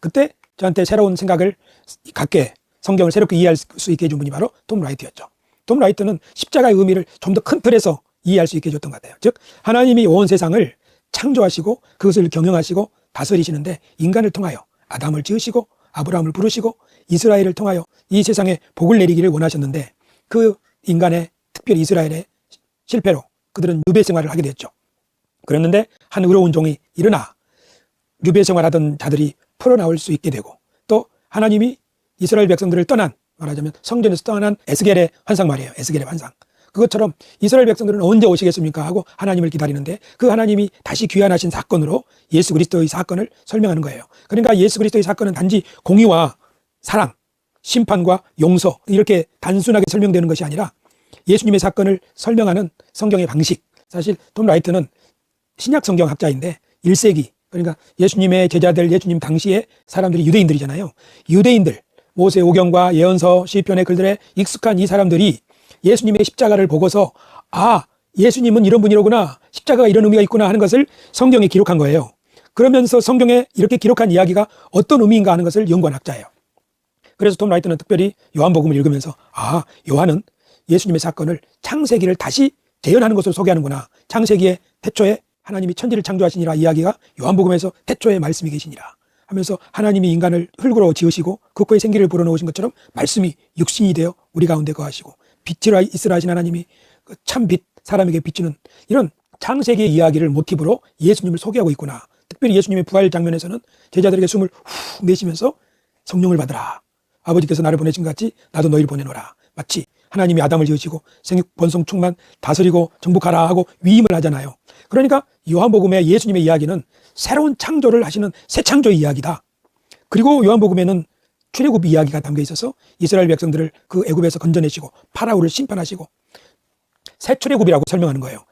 그때 저한테 새로운 생각을 갖게 성경을 새롭게 이해할 수 있게 해준 분이 바로 톰 라이트였죠. 톰 라이트는 십자가의 의미를 좀 더 큰 틀에서 이해할 수 있게 해줬던 것 같아요. 즉 하나님이 온 세상을 창조하시고 그것을 경영하시고 다스리시는데 인간을 통하여 아담을 지으시고 아브라함을 부르시고 이스라엘을 통하여 이 세상에 복을 내리기를 원하셨는데 그 인간의 특별히 이스라엘의 실패로 그들은 유배 생활을 하게 됐죠. 그랬는데 한 의로운 종이 일어나 유배 생활하던 자들이 풀어나올 수 있게 되고 또 하나님이 이스라엘 백성들을 떠난 말하자면 성전에서 떠난 에스겔의 환상 말이에요. 에스겔의 환상. 그것처럼 이스라엘 백성들은 언제 오시겠습니까? 하고 하나님을 기다리는데 그 하나님이 다시 귀환하신 사건으로 예수 그리스도의 사건을 설명하는 거예요. 그러니까 예수 그리스도의 사건은 단지 공의와 사랑, 심판과 용서 이렇게 단순하게 설명되는 것이 아니라 예수님의 사건을 설명하는 성경의 방식. 사실 톰 라이트는 신약 성경 학자인데 1세기 그러니까 예수님의 제자들 예수님 당시에 사람들이 유대인들이잖아요. 유대인들 모세 오경과 예언서 시편의 글들에 익숙한 이 사람들이 예수님의 십자가를 보고서 아 예수님은 이런 분이로구나 십자가가 이런 의미가 있구나 하는 것을 성경에 기록한 거예요. 그러면서 성경에 이렇게 기록한 이야기가 어떤 의미인가 하는 것을 연구한 학자예요. 그래서 톰 라이트는 특별히 요한복음을 읽으면서 아 요한은 예수님의 사건을 창세기를 다시 재현하는 것으로 소개하는구나. 창세기의 태초에 하나님이 천지를 창조하시니라 이야기가 요한복음에서 태초에 말씀이 계시니라 하면서 하나님이 인간을 흙으로 지으시고 그 코에 생기를 불어넣으신 것처럼 말씀이 육신이 되어 우리 가운데 거하시고 빛이라 있으라 하신 하나님이 그 참빛 사람에게 비추는 이런 창세기의 이야기를 모티브로 예수님을 소개하고 있구나. 특별히 예수님의 부활 장면에서는 제자들에게 숨을 후 내쉬면서 성령을 받으라. 아버지께서 나를 보내신 것 같이 나도 너희를 보내노라. 마치 하나님이 아담을 지으시고 생육 번성 충만 다스리고 정복하라 하고 위임을 하잖아요. 그러니까 요한복음의 예수님의 이야기는 새로운 창조를 하시는 새 창조의 이야기다. 그리고 요한복음에는 출애굽 이야기가 담겨 있어서 이스라엘 백성들을 그 애굽에서 건져내시고 파라오를 심판하시고 새 출애굽이라고 설명하는 거예요.